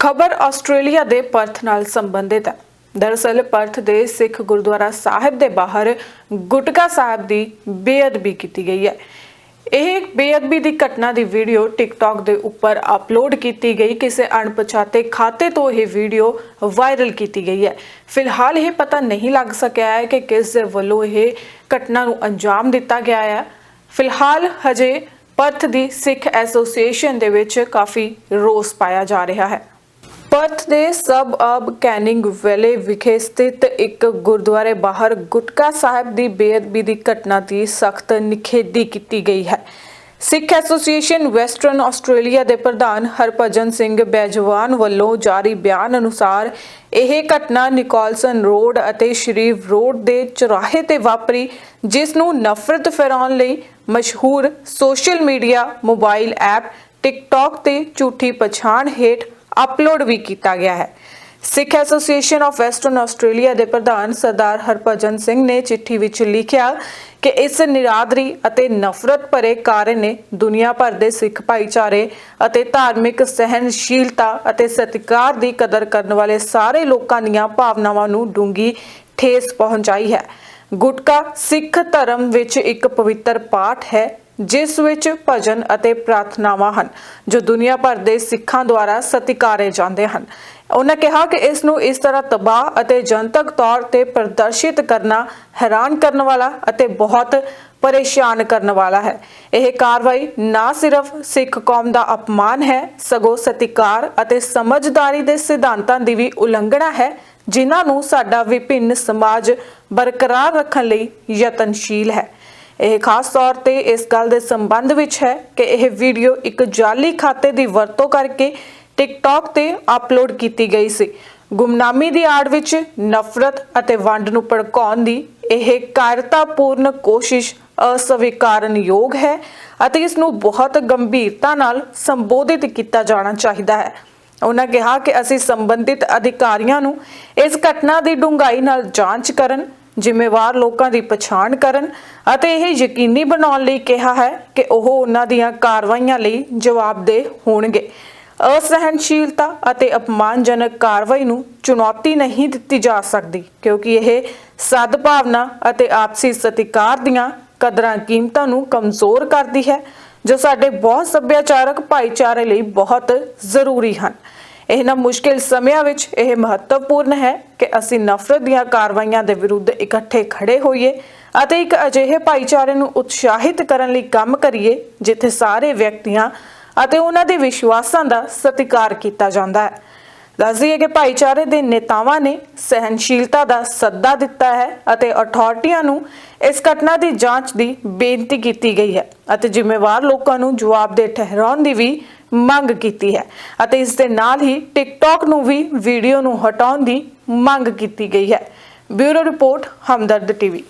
ਖਬਰ ਆਸਟ੍ਰੇਲੀਆ ਦੇ ਪਰਥ ਨਾਲ ਸੰਬੰਧਿਤ ਹੈ। ਦਰਅਸਲ ਪਰਥ ਦੇ ਸਿੱਖ ਗੁਰਦੁਆਰਾ ਸਾਹਿਬ ਦੇ ਬਾਹਰ ਗੁਟਕਾ ਸਾਹਿਬ ਦੀ ਬੇਅਦਬੀ ਕੀਤੀ ਗਈ ਹੈ। ਇਹ ਬੇਅਦਬੀ ਦੀ ਘਟਨਾ ਦੀ ਵੀਡੀਓ ਟਿਕਟੌਕ ਦੇ ਉੱਪਰ ਅਪਲੋਡ ਕੀਤੀ ਗਈ। ਕਿਸੇ ਅਣਪਛਾਤੇ ਖਾਤੇ ਤੋਂ ਇਹ ਵੀਡੀਓ ਵਾਇਰਲ ਕੀਤੀ ਗਈ ਹੈ। ਫਿਲਹਾਲ ਇਹ ਪਤਾ ਨਹੀਂ ਲੱਗ ਸਕਿਆ ਹੈ ਕਿ ਕਿਸ ਦੇ ਵੱਲੋਂ ਇਹ ਘਟਨਾ ਨੂੰ ਅੰਜਾਮ ਦਿੱਤਾ ਗਿਆ ਹੈ। ਫਿਲਹਾਲ ਹਜੇ ਪਰਥ ਦੀ ਸਿੱਖ ਐਸੋਸੀਏਸ਼ਨ ਦੇ ਵਿੱਚ ਕਾਫੀ ਰੋਸ ਪਾਇਆ ਜਾ ਰਿਹਾ ਹੈ। ਪਰਥ ਦੇ ਸਬ ਅਬ ਕੈਨਿੰਗ ਵੈਲੇ ਵਿਖੇ ਸਥਿਤ ਇੱਕ ਗੁਰਦੁਆਰੇ ਬਾਹਰ ਗੁਟਕਾ ਸਾਹਿਬ ਦੀ ਬੇਅਦਬੀ ਦੀ ਘਟਨਾ ਦੀ ਸਖਤ ਨਿਖੇਧੀ ਕੀਤੀ ਗਈ ਹੈ। ਸਿੱਖ ਐਸੋਸੀਏਸ਼ਨ ਵੈਸਟਰਨ ਆਸਟ੍ਰੇਲੀਆ ਦੇ ਪ੍ਰਧਾਨ ਹਰਭਜਨ ਸਿੰਘ ਬੈਜਵਾਨ ਵੱਲੋਂ ਜਾਰੀ ਬਿਆਨ ਅਨੁਸਾਰ ਇਹ ਘਟਨਾ ਨਿਕੋਲਸਨ ਰੋਡ ਅਤੇ ਸ਼ਰੀਫ ਰੋਡ ਦੇ ਚੁਰਾਹੇ ਤੇ ਵਾਪਰੀ, ਜਿਸ ਨੂੰ ਨਫ਼ਰਤ ਫੈਲਾਉਣ ਲਈ ਮਸ਼ਹੂਰ social media, mobile app, TikTok ਤੇ ਝੂਠੀ ਪਛਾਣ ਹੇਠ ਅਪਲੋਡ ਵੀ ਕੀਤਾ ਗਿਆ ਹੈ। Sikh association of western Australia ਦੇ ਪ੍ਰਧਾਨ ਸਰਦਾਰ ਹਰਭਜਨ ਸਿੰਘ ਨੇ ਚਿੱਠੀ ਵਿੱਚ ਲਿਖਿਆ ਕਿ ਇਸ ਨਿਰਾਦਰੀ ਅਤੇ ਨਫ਼ਰਤ ਭਰੇ ਕਾਰਨ ਨੇ ਦੁਨੀਆ ਭਰ ਦੇ ਸਿੱਖ ਭਾਈਚਾਰੇ ਅਤੇ ਧਾਰਮਿਕ ਸਹਿਨਸ਼ੀਲਤਾ ਅਤੇ ਸਤਿਕਾਰ ਦੀ ਕਦਰ ਕਰਨ ਵਾਲੇ ਸਾਰੇ ਲੋਕਾਂ ਦੀਆਂ ਭਾਵਨਾਵਾਂ ਨੂੰ ਡੂੰਗੀ ਠੇਸ ਪਹੁੰਚਾਈ ਹੈ। ਗੁਟਕਾ ਸਿੱਖ ਧਰਮ ਵਿੱਚ ਇੱਕ ਪਵਿੱਤਰ ਪਾਠ ਹੈ, ਜਿਸ ਵਿੱਚ ਭਜਨ ਅਤੇ ਪ੍ਰਾਰਥਨਾਵਾਂ ਹਨ, ਜੋ ਦੁਨੀਆ ਭਰ ਦੇ ਸਿੱਖਾਂ ਦੁਆਰਾ ਸਤਿਕਾਰੇ ਜਾਂਦੇ ਹਨ। ਉਹਨਾਂ ਕਿਹਾ ਕਿ ਇਸ ਨੂੰ ਇਸ ਤਰ੍ਹਾਂ ਤਬਾਹ ਅਤੇ ਜਨਤਕ ਤੌਰ ਤੇ ਪ੍ਰਦਰਸ਼ਿਤ ਕਰਨਾ ਹੈਰਾਨ ਕਰਨ ਵਾਲਾ ਅਤੇ ਬਹੁਤ ਪਰੇਸ਼ਾਨ ਕਰਨ ਵਾਲਾ ਹੈ। ਇਹ ਕਾਰਵਾਈ ਨਾ ਸਿਰਫ ਸਿੱਖ ਕੌਮ ਦਾ ਅਪਮਾਨ ਹੈ, ਸਗੋਂ ਸਤਿਕਾਰ ਅਤੇ ਸਮਝਦਾਰੀ ਦੇ ਸਿਧਾਂਤਾਂ ਦੀ ਵੀ ਉਲੰਘਣਾ ਹੈ ਜਿਨ੍ਹਾਂ ਨੂੰ ਸਾਡਾ ਵਿਭਿੰਨ ਸਮਾਜ ਬਰਕਰਾਰ ਰੱਖਣ ਲਈ ਯਤਨਸ਼ੀਲ ਹੈ। ਇਹ ਖਾਸ ਤੌਰ ਤੇ ਇਸ ਗੱਲ ਦੇ ਸੰਬੰਧ ਵਿੱਚ ਹੈ ਕਿ ਇਹ ਵੀਡੀਓ ਇੱਕ ਜਾਲੀ ਖਾਤੇ ਦੀ ਵਰਤੋਂ ਕਰਕੇ ਟਿਕਟੌਕ ਤੇ ਅਪਲੋਡ ਕੀਤੀ ਗਈ ਸੀ। ਗੁੰਮਨਾਮੀ ਦੀ ਆੜ ਵਿੱਚ ਨਫ਼ਰਤ ਅਤੇ ਵੰਡ ਨੂੰ ਭੜਕਾਉਣ ਦੀ ਇਹ ਕਾਇਰਤਾਪੂਰਨ ਕੋਸ਼ਿਸ਼ ਅਸਵੀਕਾਰਨਯੋਗ ਹੈ ਅਤੇ ਇਸ ਨੂੰ ਬਹੁਤ ਗੰਭੀਰਤਾ ਨਾਲ ਸੰਬੋਧਿਤ ਕੀਤਾ ਜਾਣਾ ਚਾਹੀਦਾ ਹੈ। ਉਹਨਾਂ ਕਿਹਾ ਕਿ ਅਸੀਂ ਸੰਬੰਧਿਤ ਅਧਿਕਾਰੀਆਂ ਨੂੰ ਇਸ ਘਟਨਾ ਦੀ ਡੂੰਘਾਈ ਨਾਲ ਜਾਂਚ ਕਰਨ, ਜ਼ਿੰਮੇਵਾਰ ਲੋਕਾਂ ਦੀ ਪਛਾਣ ਕਰਨ ਅਤੇ ਇਹ ਯਕੀਨੀ ਬਣਾਉਣ ਲਈ ਕਿਹਾ ਹੈ ਕਿ ਉਹ ਉਹਨਾਂ ਦੀਆਂ ਕਾਰਵਾਈਆਂ ਲਈ ਜਵਾਬਦੇਹ ਹੋਣਗੇ। ਅਸਹਿਣਸ਼ੀਲਤਾ ਅਤੇ ਅਪਮਾਨਜਨਕ ਕਾਰਵਾਈ ਨੂੰ ਚੁਣੌਤੀ ਨਹੀਂ ਦਿੱਤੀ ਜਾ ਸਕਦੀ, ਕਿਉਂਕਿ ਇਹ ਸਦਭਾਵਨਾ ਅਤੇ ਆਪਸੀ ਸਤਿਕਾਰ ਦੀਆਂ ਕਦਰਾਂ ਕੀਮਤਾਂ ਨੂੰ ਕਮਜ਼ੋਰ ਕਰਦੀ ਹੈ ਜੋ ਸਾਡੇ ਬਹੁਤ ਸੱਭਿਆਚਾਰਕ ਭਾਈਚਾਰੇ ਲਈ ਬਹੁਤ ਜ਼ਰੂਰੀ ਹਨ। ਇਹਨਾਂ ਮੁਸ਼ਕਿਲ ਸਮਿਆਂ ਵਿੱਚ ਇਹ ਮਹੱਤਵਪੂਰਨ ਹੈ ਕਿ ਅਸੀਂ ਨਫ਼ਰਤ ਦੀਆਂ ਕਾਰਵਾਈਆਂ ਦੇ ਵਿਰੁੱਧ ਇਕੱਠੇ ਖੜੇ ਹੋਈਏ ਅਤੇ ਇੱਕ ਅਜਿਹੇ ਭਾਈਚਾਰੇ ਨੂੰ ਉਤਸ਼ਾਹਿਤ ਕਰਨ ਲਈ ਕੰਮ ਕਰੀਏ, ਜਿੱਥੇ ਸਾਰੇ ਵਿਅਕਤੀਆਂ ਅਤੇ ਉਹਨਾਂ ਦੇ ਵਿਸ਼ਵਾਸਾਂ ਦਾ ਸਤਿਕਾਰ ਕੀਤਾ ਜਾਂਦਾ ਹੈ। ਦੱਸਦੀਏ ਕਿ ਭਾਈਚਾਰੇ ਦੇ ਨੇਤਾਵਾਂ ਨੇ ਸਹਿਨਸ਼ੀਲਤਾ ਦਾ ਸੱਦਾ ਦਿੱਤਾ ਹੈ ਅਤੇ ਅਥਾਰਟੀਆਂ ਨੂੰ ਇਸ ਘਟਨਾ ਦੀ ਜਾਂਚ ਦੀ ਬੇਨਤੀ ਕੀਤੀ ਗਈ ਹੈ ਅਤੇ ਜ਼ਿੰਮੇਵਾਰ ਲੋਕਾਂ ਨੂੰ ਜਵਾਬਦੇਹ ਠਹਿਰਾਉਣ ਦੀ ਵੀ ਮੰਗ ਕੀਤੀ ਹੈ ਅਤੇ ਇਸ ਦੇ ਨਾਲ ਹੀ ਟਿਕਟੌਕ ਨੂੰ ਵੀ ਵੀਡੀਓ ਨੂੰ ਹਟਾਉਣ ਦੀ ਮੰਗ ਕੀਤੀ ਗਈ ਹੈ। Bureau report, Hamdard TV.